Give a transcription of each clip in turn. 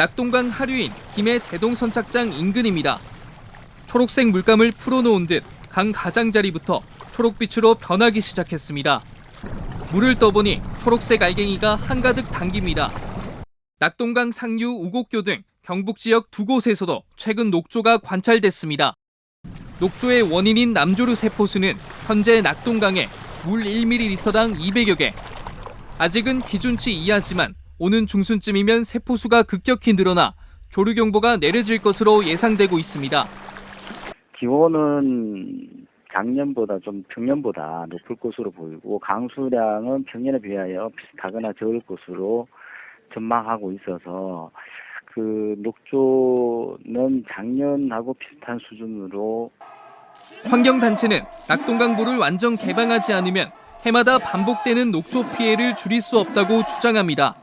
낙동강 하류인 김해 대동선착장 인근입니다. 초록색 물감을 풀어놓은 듯 강 가장자리부터 초록빛으로 변하기 시작했습니다. 물을 떠보니 초록색 알갱이가 한가득 당깁니다. 낙동강 상류 우곡교 등 경북 지역 두 곳에서도 최근 녹조가 관찰됐습니다. 녹조의 원인인 남조류 세포수는 현재 낙동강에 물 1ml당 200여 개. 아직은 기준치 이하지만 오는 중순쯤이면 세포수가 급격히 늘어나 조류 경보가 내려질 것으로 예상되고 있습니다. 기온은 작년보다 좀 평년보다 높을 것으로 보이고 강수량은 평년에 비하여 비슷하거나 적을 것으로 전망하고 있어서 그 녹조는 작년하고 비슷한 수준으로 환경단체는 낙동강보를 완전 개방하지 않으면 해마다 반복되는 녹조 피해를 줄일 수 없다고 주장합니다.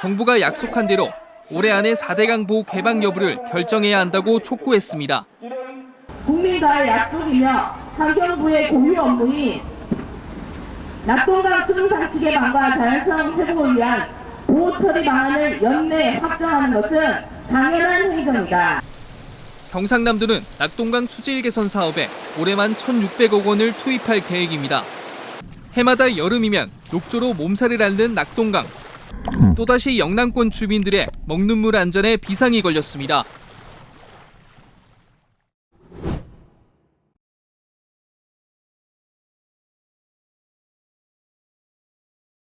정부가 약속한 대로 올해 안에 4대강 보호 개방 여부를 결정해야 한다고 촉구했습니다. 국민과의 약속이며 환경부의 공유 업무인 낙동강 수중상식 개방과 자연성 회복을 위한 보호 처리 방안을 연내 확정하는 것은 당연한 행정이다. 경상남도는 낙동강 수질 개선 사업에 올해만 1,600억 원을 투입할 계획입니다. 해마다 여름이면 녹조로 몸살을 앓는 낙동강. 또다시 영남권 주민들의 먹는 물 안전에 비상이 걸렸습니다.